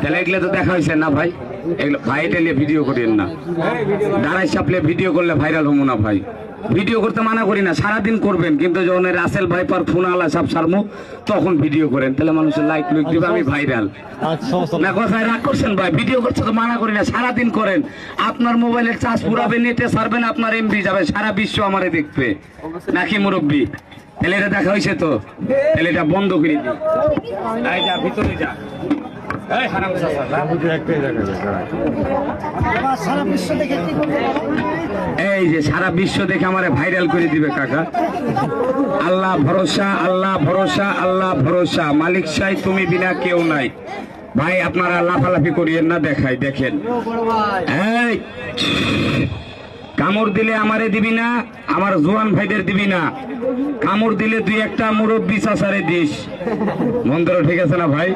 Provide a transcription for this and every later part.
তাহলে এগুলো তো দেখা হয়েছে না ভাই? এগুলো ভাই এটা নিয়ে ভিডিও করেন না। দাঁড়াই চাপলে ভিডিও করলে ভাইরাল হব না ভাই। ভিডিও করতে মানা করি না সারাদিন করবেন কিন্তু যখন রাসেল ভাইপার ফোন আলা সব সারমু তখন ভিডিও করেন। তাহলে মানুষের লাইক লুক দিবে আমি ভাইরাল আচ্ছা না কথায় রাগ করছেন ভাই ভিডিও করতে তো মানা করি না সারাদিন করেন। আপনার মোবাইলের চার্জ পুরাবে নেটে সারবেন আপনার এমবি যাবে সারা বিশ্ব আমারে দেখবে। নাকি মুরব্বী? তাহলে এটা দেখা হয়েছে তো। তাহলে এটা বন্ধ করে দিই এই যা, ভিতরে যা। এই যা। সারা বিশ্ব দেখে আমার ভাইরাল করে দিবে কাকা। আল্লাহ ভরসা আল্লাহ ভরসা আল্লাহ ভরসা। মালিক সাই তুমি বিনা কেউ নাই। ভাই, আপনারা লাফালাফি করিয়েন না, দেখাই, দেখেন। এই কামড় দিলে আমারে দিবি না, আমার জোয়ান ভাইদের দিবি না। কামড় দিলে তুই একটা মুরব্বী চাষারে দিস। মন্দির ঠিক আছে না ভাই?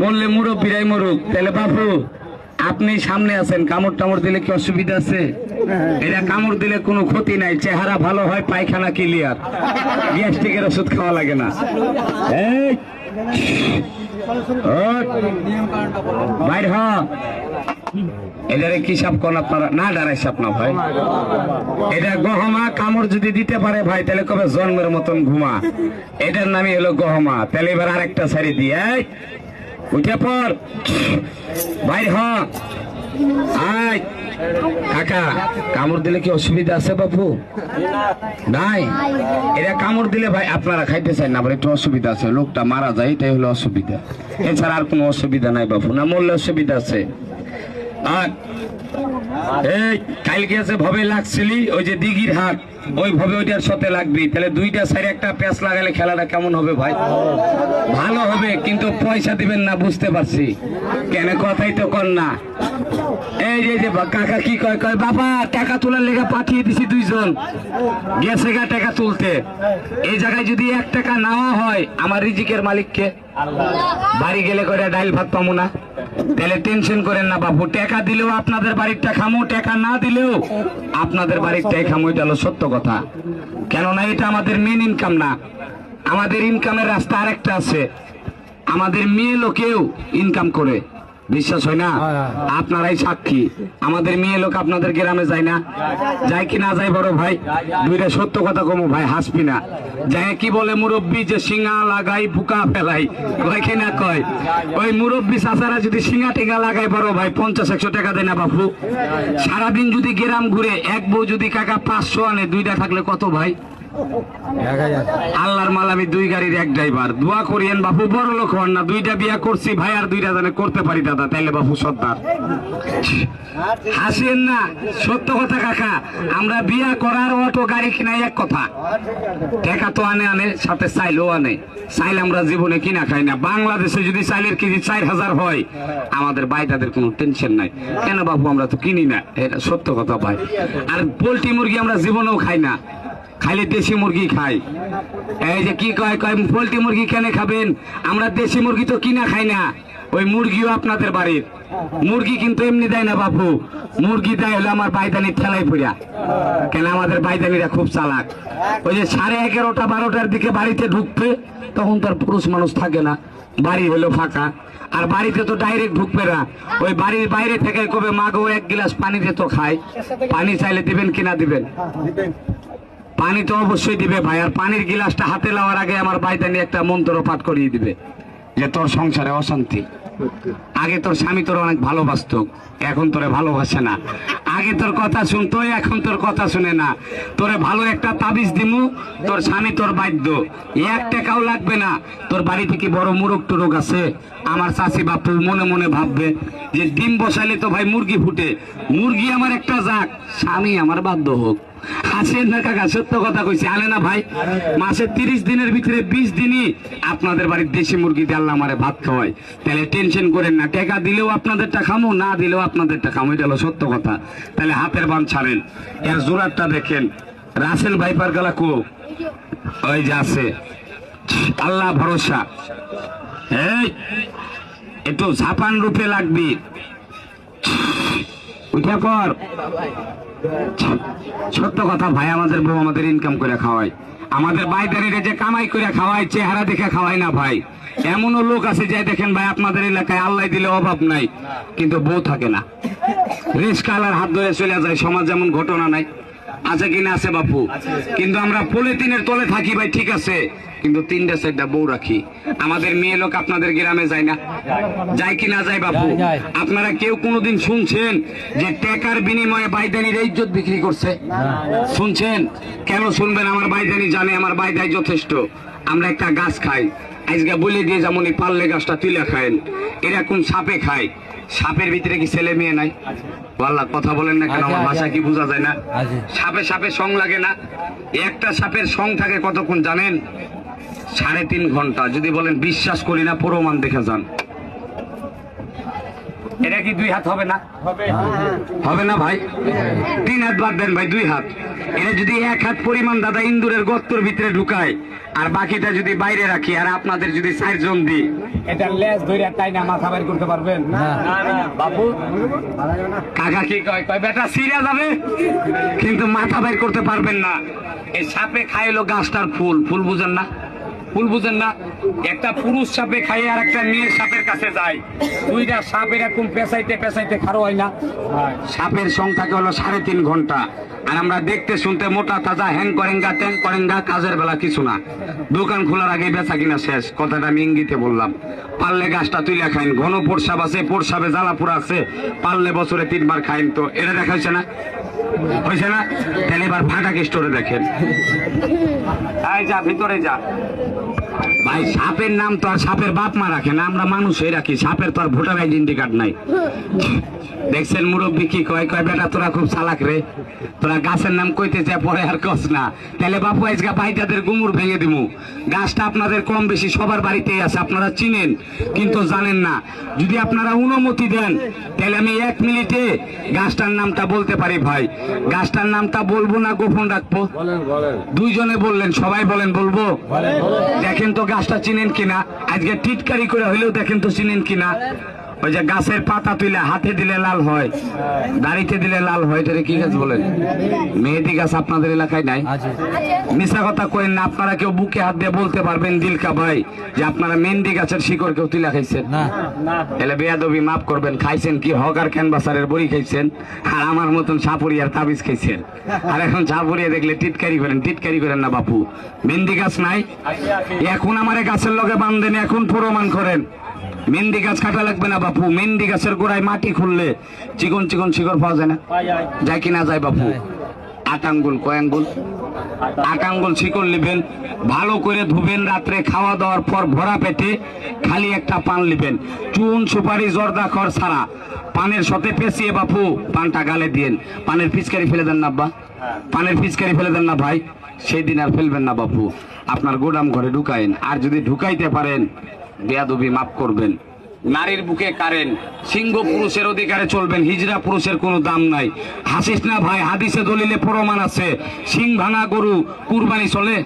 মরলে মুরব্বীরাই মরুক। তাহলে বাপু, আপনি সামনে আছেন, কামড় টামড় দিলে কি অসুবিধা আছে? এটা কামড় দিলে কোনো ক্ষতি নাই, চেহারা ভালো হয়, পায়খানা ক্লিয়ার গ্যাস্ট্রিকের ওষুধ খাওয়া লাগে না। বাইর হ। এটারে কি সাপ কোন আপনারা? না সাপ না ভাই। এটা গহমা কামড় যদি দিতে পারে ভাই, তাহলে কবে জন্মের মতন ঘুমা। এটার নামই হলো গহমা। তাহলে এবার আরেকটা দিয়ে উঠে পর হ। কাকা, কামড় দিলে কি অসুবিধা আছে বাপু? নাই। এরা কামড় দিলে ভাই আপনারা খাইতে চাই না একটু অসুবিধা আছে। লোকটা মারা যায়, এটাই হলো অসুবিধা। এছাড়া আর কোনো অসুবিধা নাই বাপু, না মরলে অসুবিধা আছে। আর এই, কালকে আছে ভবে লাগছিলি, ওই যে দিঘির হাট। ওই ভবে ওইটার সাথে লাগবি। তাহলে দুইটা সাইডে একটা প্যাচ লাগালে খেলাটা কেমন হবে ভাই? ভালো হবে, কিন্তু পয়সা দিবেন না, বুঝতে পারছি। কেন কথাই তো কর না। এই যে যে, কাকা কি কয় কয়, বাবা, টাকা তোলার লেগে পাঠিয়ে দিছি দুইজন। গেছে গা টাকা তুলতে। এই জায়গায় যদি এক টাকা নেওয়া হয়, আমার রিজিকের মালিককে। বাড়ি গেলে করে ডাইল ভাত পামু না। তাহলে টেনশন করেন না বাবু টাকা দিলেও আপনাদের বাড়িরটা খামো, টাকা না দিলেও আপনাদের বাড়িরটাই খামো, এটা হলো সত্য কথা। কেননা এটা আমাদের মেন ইনকাম না। আমাদের ইনকামের রাস্তা আরেকটা আছে। আমাদের মেয়ে লোকেও ইনকাম করে। বিশ্বাস হয় না? আপনারাই সাক্ষী। আমাদের মেয়ে লোক আপনাদের গ্রামে যায় না? যায় কি না যায় বড় ভাই? দুইটা সত্য কথা কমো ভাই হাসবি না। যায় কি বলে মুরব্বী যে সিঙ্গা লাগাই বুকা ফেলাই? কয় কি না কয়? ওই মুরব্বী চাচারা যদি সিঙ্গা টিঙ্গা লাগাই বড় ভাই পঞ্চাশ একশো টাকা দেয় না বাপু? সারাদিন যদি গ্রাম ঘুরে এক বউ যদি কাকা পাঁচশো আনে দুইটা থাকলে কত ভাই? আল্লাহর মাল আমি দুই গাড়ির এক ড্রাইভার। দোয়া করিয়েন, বাপু, বড় লোক হন না। দুইটা বিয়া করছি, ভাই আর দুইটা জানে করতে পারি দাদা, তাইলে বাপু সর্দার। হাসেন না, সত্য কথা কাকা, আমরা বিয়া করার অটো, গাড়ি কিনাই এক কথা। টাকা তো আনে আনে, সাথে চাইলেও আনে। চাইলে আমরা জীবনে কিনা খাই না। বাংলাদেশে যদি চাইলের কেজি চার হাজার হয়, আমাদের বাইটাদের কোনো টেনশন নাই। কেন বাবু আমরা তো কিনি না? এটা সত্য কথা ভাই। আর পোলট্রি মুরগি আমরা জীবনেও খাই না। খালি দেশি মুরগি খাই। এই যে কি কয় কয়, পোলট্রি মুরগি কেন খাবেন? আমরা দেশি মুরগি তো কিনা খাই না। ওই মুরগিও আপনাদের বাড়ির। মুরগি কিন্তু এমনি দেয় না বাপু। মুরগি দেয় হলো আমার বাইদানি ঠেলাই পড়া কেন আমাদের বাইদানিরা খুব চালাক। ওই যে সাড়ে এগারোটা, বারোটার দিকে বাড়িতে ঢুকবে, তখন তার পুরুষ মানুষ থাকে না। বাড়ি হলো ফাঁকা। আর বাড়িতে তো ডাইরেক্ট ঢুকবে না। ওই বাড়ির বাইরে থেকে কবে মাগো এক গিলাস পানি দিয়ে তো খায়। পানি চাইলে দিবেন কিনা দিবেন? পানি তো অবশ্যই দিবে ভাই, আর পানির গিলাসটা হাতে লাওয়ার আগে আমার বাইদানি একটা মন্ত্র পাঠ করিয়ে দিবে, যে তোর সংসারে অশান্তি। আগে তোর স্বামী তোর অনেক ভালোবাসতো, এখন তোরে ভালোবাসে না। আগে তোর কথা শুনতো, এখন তোর কথা শুনে না। তোরে ভালো একটা তাবিজ দিমু, তোর স্বামী তোর বাধ্য। এক টাকাও লাগবে না। তোর বাড়িতে কি বড় মুরগ টুরগ আছে। আমার চাষি বাপু মনে মনে ভাববে যে ডিম বসাইলে তো ভাই মুরগি ফুটে। মুরগি আমার একটা যাক স্বামী আমার বাধ্য হোক। হাসেন না কাকা সত্য কথা কইছি। আনে না ভাই মাসে তিরিশ দিনের ভিতরে বিশ দিনই আপনাদের বাড়ির দেশি মুরগি দিয়ে আল্লাহ আমারে ভাত খাওয়ায়। তাহলে টেনশন করেন না টাকা দিলেও আপনাদেরটা খামো না দিলেও আপনাদেরটা খামো এটা হলো সত্য কথা। তাহলে হাতের বান ছাড়েন। এর জোরারটা দেখেন রাসেল ভাইপার গলা কো? ওই যে আছে। আল্লাহ ভরসা। এই একটু ঝাপান রূপে লাগবি। উঠে পর সত্য কথা, ভাই, আমাদের বউ আমাদের ইনকাম করে খাওয়ায়। আমাদের বাইদারিরে যে কামাই করে খাওয়ায়, চেহারা দেখে খাওয়ায় না, ভাই। এমনও লোক আছে যে, দেখেন ভাই, আপনাদের এলাকায় আল্লাহ দিলে অভাব নাই, কিন্তু বউ থাকে না। রিস্কালার হাত ধরে চলে যায়, সমাজ যেমন ঘটনা নাই। আছে কিনা আছে বাপু? কিন্তু আমরা পলিথিনের তলে থাকি ভাই ঠিক আছে? কিন্তু তিনটা চারটা বউ রাখি। আমাদের মেয়ে লোক আপনাদের গ্রামে যায় না? যায় কি না যায় বাপু। আপনারা কেউ কোনোদিন শুনছেন যে টাকার বিনিময়ে বাইদানির ইজ্জত বিক্রি করছে? শুনছেন? কেন শুনবেন? আমার বাইদানি জানে আমার বাইদাই যথেষ্ট। আমরা একটা গাছ খাই। আজকে বলে দিয়ে যেমন এই পাল্লে গাছটা তুলে খায়েন এরকম সাপে খায়? সাপের ভিতরে কি ছেলে মেয়ে নাই? আল্লাহ কথা বলেন না কেন? আমার ভাষা কি বোঝা যায় না? সাপে সাপে সং লাগে না। একটা সাপের সং থাকে কতক্ষণ জানেন? সাড়ে তিন ঘণ্টা। যদি বলেন বিশ্বাস করি না প্রমাণ দেখে যান। এটা কি দুই হাত হবে না? হবে না ভাই। তিন হাত বাদ দেন ভাই দুই হাত। এটা যদি এক হাত পরিমাণ দাদা ইন্দুরের গর্তর ভিতরে ঢুকায় আর বাকিটা যদি বাইরে রাখি আর আপনাদের যদি চারজন দিই। এটা লেজ ধরে তাই না মাথা বের করতে পারবেন? বাবু কাকা কি কয় কয় বেটা সিরিয়া যাবে? কিন্তু মাথা বের করতে পারবেন না। এই সাপে খাইলো গাছটার ফুল ফুল বুঝেন না। ফুল বুঝেন না একটা পুরুষ সাপে খাই আর একটা মেয়ের সাপের কাছে যায়। দুইটা সাপ এরকম পেঁচাইতে পেঁচাইতে খারো হয় না। সাপের সংখ্যা হলো সাড়ে তিন ঘণ্টা। আর আমরা দেখতে শুনতে মোটা তাজা হ্যাং করেঙ্গা ট্যাং করেঙ্গা কাজের বেলা কিছু না। দোকান খোলার আগে বেচা কিনা শেষ, কথাটা আমি ইঙ্গিতে বললাম। পারলে গাছটা তুইলা খাইন, ঘন পোরসাব আছে পোরসাবে জ্বালাপুরা আছে। পারলে বছরে তিনবার খাইন তো, এটা দেখা হয়েছে না? হয়েছে না? তাহলে এবার ফাটাকে স্টোরে দেখেন। যা, ভিতরে যা। ভাই, সাপের নাম তো আর সাপের বাপ মা রাখে না, আমরা মানুষই রাখি। সাপের তো আর ভোটার আইডেন্টি কার্ড নাই। দেখছেন মুরব্বী কি কয়? কয় বেটা তোরা খুব চালাক রে। তোরা গাছের নাম কইতে যা পরে আর কস না। তাহলে বাপু আজকে বাইটাদের গুমুর ভেঙে দিমু। গাছটা আপনাদের কম বেশি সবার বাড়িতেই আছে আপনারা চিনেন কিন্তু জানেন না। যদি আপনারা অনুমতি দেন তাহলে আমি এক মিনিটে গাছটার নামটা বলতে পারি ভাই। গাছটার নামটা বলব না গোপন রাখব? দুইজনে বললেন সবাই বলেন বলব? দেখেন তো গাছটা চিনেন কিনা? আজকে টিটকারি করে হইলেও দেখেন তো চিনেন কিনা? ওই যে গাছের পাতা তুলে হাতে দিলে লাল হয় দাড়িতে দিলে লাল হয় এটা কি গাছ বলেন মেহেদি গাছ আপনাদের এলাকায় নাই? মিশা কথা কইন না আপনারা কেউ বুকে হাত দিয়ে বলতে পারবেন দিলকা ভাই যে আপনারা মেহেন্দি গাছের শিকড় কেউ তুলে খাইছেন? এলে বেয়াদবি মাফ করবেন খাইছেন কি? হকার ক্যানভাসারের বড়ি খাইছেন আর আমার মতন সাপুরিয়ার তাবিজ খাইছেন। আর এখন সাপুরিয়া দেখলে টিটকারি করেন টিটকারি করেন না বাপু। মেহেন্দি গাছ নাই? এখন আমারে গাছের লগে বান্ধেন এখন প্রমাণ করেন। মেহেন্দি গাছ কাটা লাগবে না বাপু মেহেন্দি গাছের গোড়ায় মাটি খুললে চিকন চিকন শিকড় পাওয়া যায় না। যায় কি না যায় বাপু? আট আঙ্গুল কয় আঙ্গুল? আট আঙ্গুল শিকড় নেবেন ভালো করে ধুবেন রাত্রে খাওয়া দাওয়ার পর ভরা পেটে খালি একটা পান নেবেন। চুন সুপারি জর্দা খড় ছাড়া। পানের সাথে পেঁচিয়ে বাপু পানটা গালে দিয়েন। পানের পিচকারি ফেলে দেন না আব্বা। পানের পিচকারি ফেলে দেন না ভাই। সেই দিন আর ফেলবেন না বাপু। আপনার গোদাম ঘরে ঢুকাইন আর যদি ঢুকাইতে পারেন বেয়াদবি মাফ করবেন। নারীর বুকে কারেন সিংহ পুরুষের অধিকারে চলবেন হিজরা পুরুষের কোনো দাম নাই। হাসিস না ভাই হাদিসে দলিলে প্রমাণ আছে। সিং ভাঙা গরু কুরবানি চলে?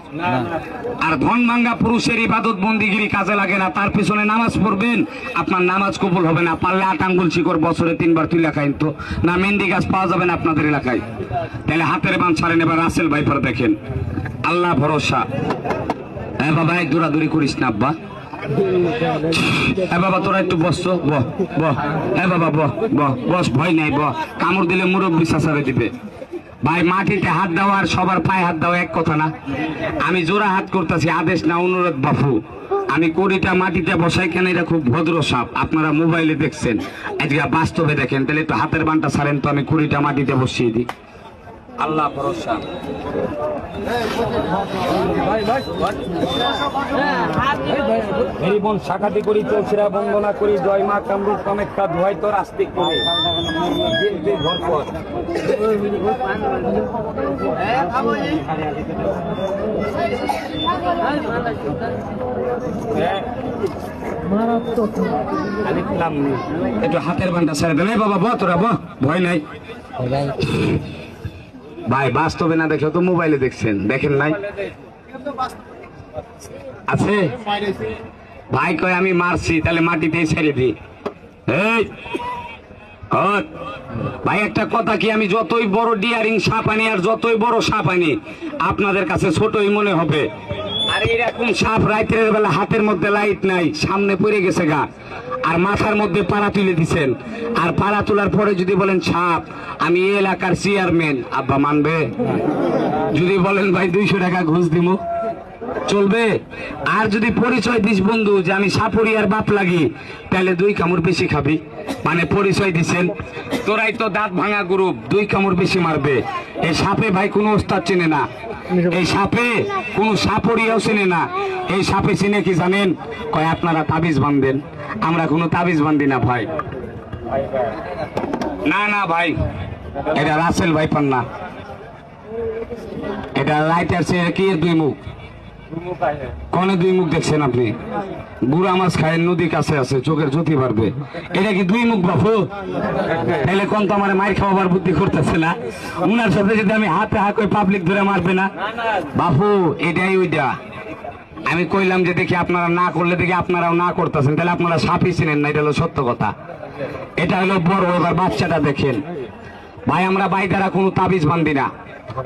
আর ধন ভাঙ্গা পুরুষের ইবাদত বন্দিগিরি কাজে লাগে না তার পিছনে নামাজ পড়বেন। আপনার নামাজ কবুল হবে না পারলে আট আঙ্গুল শিকড় বছরে তিনবার তুলে খাইন তো। না মেহেন্দি গাছ পাওয়া যাবে না আপনাদের এলাকায়। তাহলে হাতের বান ছাড়েন এবার রাসেল ভাইপার দেখেন। আল্লাহ ভরসা। হ্যাঁ বাবা এক দৌড়াদৌড়ি করিস না আব্বা। কামড় দিলে মুরব্বী সাসারে দিবে। ভাই, মাটিতে হাত আর সবার পায়ে হাত দেওয়া এক কথা না। আমি জোড়া হাত করতেছি, আদেশ না, অনুরোধ, বাপু। আমি কড়িটা মাটিতে বসাই কেন, এটা খুব ভদ্র সাপ। আপনারা মোবাইলে দেখছেন। আজকে বাস্তবে দেখেন, তাহলে একটু হাতের বানটা ছাড়েন তো, আমি কুড়িটা মাটিতে বসিয়ে দিই। আল্লাহ ভরসা। বোন শাখাতি করি চৌচিরা বন্দনা করি জয় মা কামরূপ কামেক্ষা ধোয়াই তোর আস্তিক করে। একটু হাতের বানটা ছেড়ে এই বাবা ব তোরা ভয় নাই। ভাই বাস্তবে না দেখে তো মোবাইলে দেখছেন দেখেন নাই? আছে? ভাই কয় আমি মারছি তাহলে মাটিতেই ছেড়ে দিই। এই ভাই একটা কথা কি আমি যতই বড় ডিয়ারিং সাপ আনি আর যতই বড় সাপ আনি আপনাদের কাছে ছোটই মনে হবে। আর এরকম সাপ রাত্রের বেলা হাতের মধ্যে লাইট নাই সামনে পড়ে গেছে গা। আর মাথার মধ্যে পাড়া তুলে দিছেন। আর পাড়া তোলার পরে যদি বলেন, সাপ, আমি এই এলাকার চেয়ারম্যান। আব্বা মানবে? যদি বলেন, ভাই, দুইশো টাকা ঘুষ দিমু। চলবে? আর যদি পরিচয় দিস বন্ধু যে আমি সাপুরিয়ার বাপ লাগি, তাহলে দুই কামড় বেশি খাবি। মানে পরিচয় দিছেন। তোরাই তো দাঁত ভাঙা গ্রুপ দুই কামড় বেশি মারবে। এই সাপে ভাই কোনো ওস্তাদ চেনে না। এই সাপে কোনো সাপড়িয়াও চিনে না। এই সাপে চিনে কি জানেন? কয়, আপনারা তাবিজ বানবেন। আমরা কোনো তাবিজ বান্ধি না, ভাই। না না, ভাই। এটা রাসেল ভাই পান না। এটা লাইটার চেয়ে কি দুই মুখ? কনে দুই মুখ দেখছেন আপনি? বুড়া মাছ খায়, নদী কাছে আছে, চোখের জ্যোতি বাড়বে। এটা কি দুই মুখ বাপু? তাহলে কোন তো আমার মার খাওয়াবার বুদ্ধি করতেছে না? উনার সাথে যদি আমি হাতে হাত ওই পাবলিক ধরে মারবে না? বাপু, এটাই ওইটা। আমি কইলাম যে দেখি আপনারা না করলে দেখি আপনারাও না করতেছেন তাহলে আপনারা সাপই চিনেন না, এটা হলো সত্য কথা। এটা হলো বড় এবার বাচ্চাটা দেখেন। ভাই, আমরা ভাই দ্বারা কোনো তাবিজ বান্ধি না।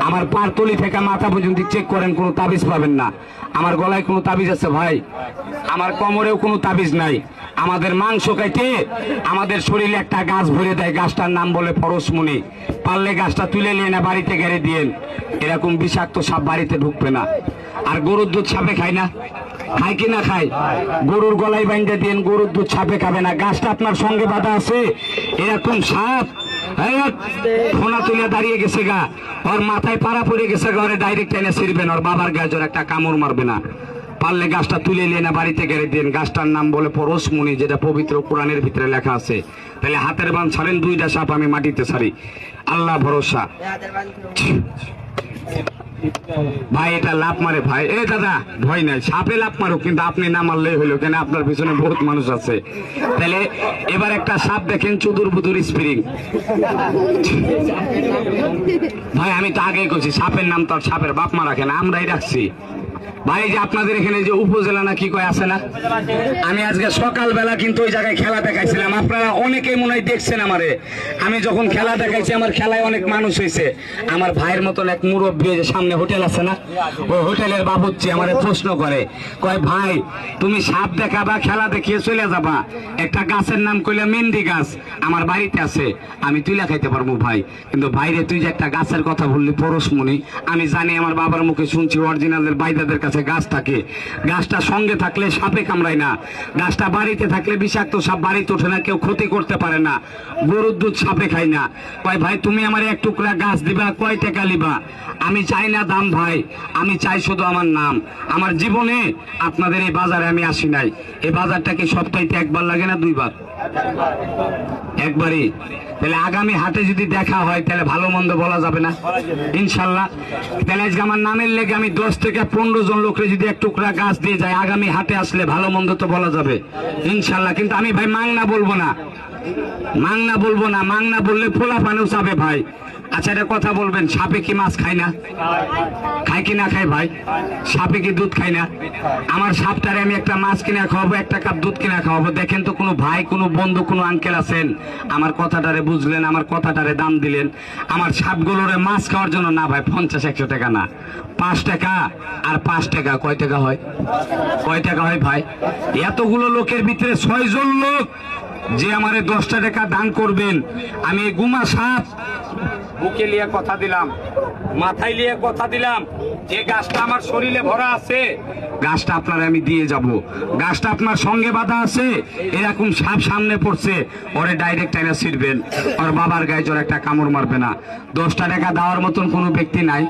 আমার পার তলি থেকে মাথা পর্যন্ত চেক করেন, কোনো তাবিজ পাবেন না। আমার গলায় কোনো তাবিজ আছে ভাই? আমার কোমরেও কোনো তাবিজ নাই। আমাদের মাংস কাইতে আমাদের শরীরে একটা গাছ ভরে দেয়, গাছটার নাম বলে পরশমণি। পারলে গাছটা তুলে নিয়ে না, বাড়িতে গেড়ে দিয়েন। এরকম বিষাক্ত সাপ বাড়িতে ঢুকবে না। আর গরুর দুধ সাপে খায় না? খায় কি না খায়? গরুর গলায় বাইন্দে দিন গরুর দুধ সাপে খাবে না। গাছটা আপনার সঙ্গে বাধা আছে। এরকম সাপ ফোনা তুলে দাঁড়িয়ে গেছে গা। ওর মাথায় পাড়া পড়ে গেছে গা ওরে ডাইরেক্ট এনে ছিড়বেন ওর বাবার গাছ একটা কামড় মারবে না। পারলে গাছটা তুলে নিয়ে না বাড়িতে গেড়ে দিন। গাছটার নাম বলে পরশমণি যেটা পবিত্র কোরআনের ভিতরে লেখা আছে। তাহলে হাতের বান ছাড়েন দুইটা সাপ আমি মাটিতে ছাড়ি। আল্লাহ ভরসা। ভাই, এটা লাভ মারে ভাই। এ দাদা, ভয় নাই, সাপে লাভ মারুক, কিন্তু আপনি না মারলেই হলো, কেন আপনার পিছনে বহুত মানুষ আছে। তাহলে এবার একটা সাপ দেখেন চুদুর বুদুর স্প্রিং ভাই, আমি তো আগেই করছি সাপের নাম তো সাপের বাপ মা রাখেন আমরাই রাখছি। ভাই যে আপনাদের এখানে যে উপজেলা না কি কয় আছে না? আমি আজকে সকালবেলা কিন্তু ওই জায়গায় খেলা দেখাইছিলাম। আপনারা অনেকেই মনে হয় দেখছেন আমারে। আমি যখন খেলা দেখাইছি, আমার খেলায় অনেক মানুষ হয়েছে আমার ভাইয়ের মতন এক মুরব্বী যে সামনে হোটেল আছে না? ওই হোটেলের বাবুচ্ছি আমার প্রশ্ন করে। কয়, ভাই, তুমি সাপ দেখাবা, খেলা দেখিয়ে চলে যাবা। একটা গাছের নাম কইলে মেন্দি গাছ। আমার বাড়িতে আছে। আমি তুইলা খাইতে পারব, ভাই। কিন্তু ভাইরে, তুই যে একটা গাছের কথা বললি, পরশমণি, আমি জানি আমার বাবার মুখে শুনছি অরিজিনালদের বাইদাদের কাছে গাছ থাকে গাছটা সঙ্গে থাকলে সাপে কামড়ায় না। গাছটা বাড়িতে থাকলে বিষাক্ত সাপ বাড়িতে ওঠে না, কেউ ক্ষতি করতে পারে না। গরুর দুধ সাপে খায় না। কয়, ভাই, তুমি আমার এক টুকরা গাছ দিবা, কয় টাকা লিবা? আমি চাই না দাম, ভাই। আমি চাই শুধু আমার নাম। আমার জীবনে আপনাদের এই বাজারে আমি আসি নাই। এই বাজারটা কি সপ্তাহে একবার লাগে না দুইবার? একবারই। তাহলে আগামী হাতে যদি দেখা হয়, তাহলে ভালো মন্দ বলা যাবে না। ইনশাল্লাহ। তাহলে আজকে আমার নামের লেগে আমি দশ থেকে পনেরো জন লোকরে যদি এক টুকরা গাছ দিয়ে যায়, আগামী হাতে আসলে ভালো মন্দ তো বলা যাবে। ইনশাল্লাহ। কিন্তু আমি ভাই মাংনা বলব না। মাংনা বলব না। মাংনা বললে ফোলা পানেও যাবে ভাই। আচ্ছা এটা কথা বলবেন, সাপে কি মাছ খায় না? খায় কি না খায় ভাই? সাপে কি দুধ খায় না? আমার সাপটারে আমি একটা মাছ কিনে খাওয়াবো, একটা কাপ দুধ কিনে খাওয়াবো। দেখেন তো, কোনো ভাই, কোনো বন্ধু, কোনো আঙ্কেল আছেন? আমার কথাটারে বুঝলেন, আমার কথাটারে দাম দিলেন। আমার সাপগুলোরে মাছ খাওয়ার জন্য, না ভাই, পঞ্চাশ, একশো টাকা না। পাঁচ টাকা আর পাঁচ টাকা, কয় টাকা হয়? কয় টাকা হয় ভাই? এতগুলো লোকের ভিতরে ছয় জন লোক যে আমারে দশটা টাকা দান করবেন। আমি গুমা সাপ বুকে লিয়ে কথা দিলাম, মাথায় লিয়ে কথা দিলাম, যে গাছটা আমার শরীরে ভরা আছে, গাছটা আপনার আমি দিয়ে যাব। গাছটা আপনার সঙ্গে বাধা আছে, এরকম সাপ সামনে পড়ছে, ওরে ডাইরেক্ট আইনা ছিড়বেন ওর বাবার গায়ে জোর একটা কামড় মারবে না। দশটা টাকা দেওয়ার মতন কোনো ব্যক্তি নাই।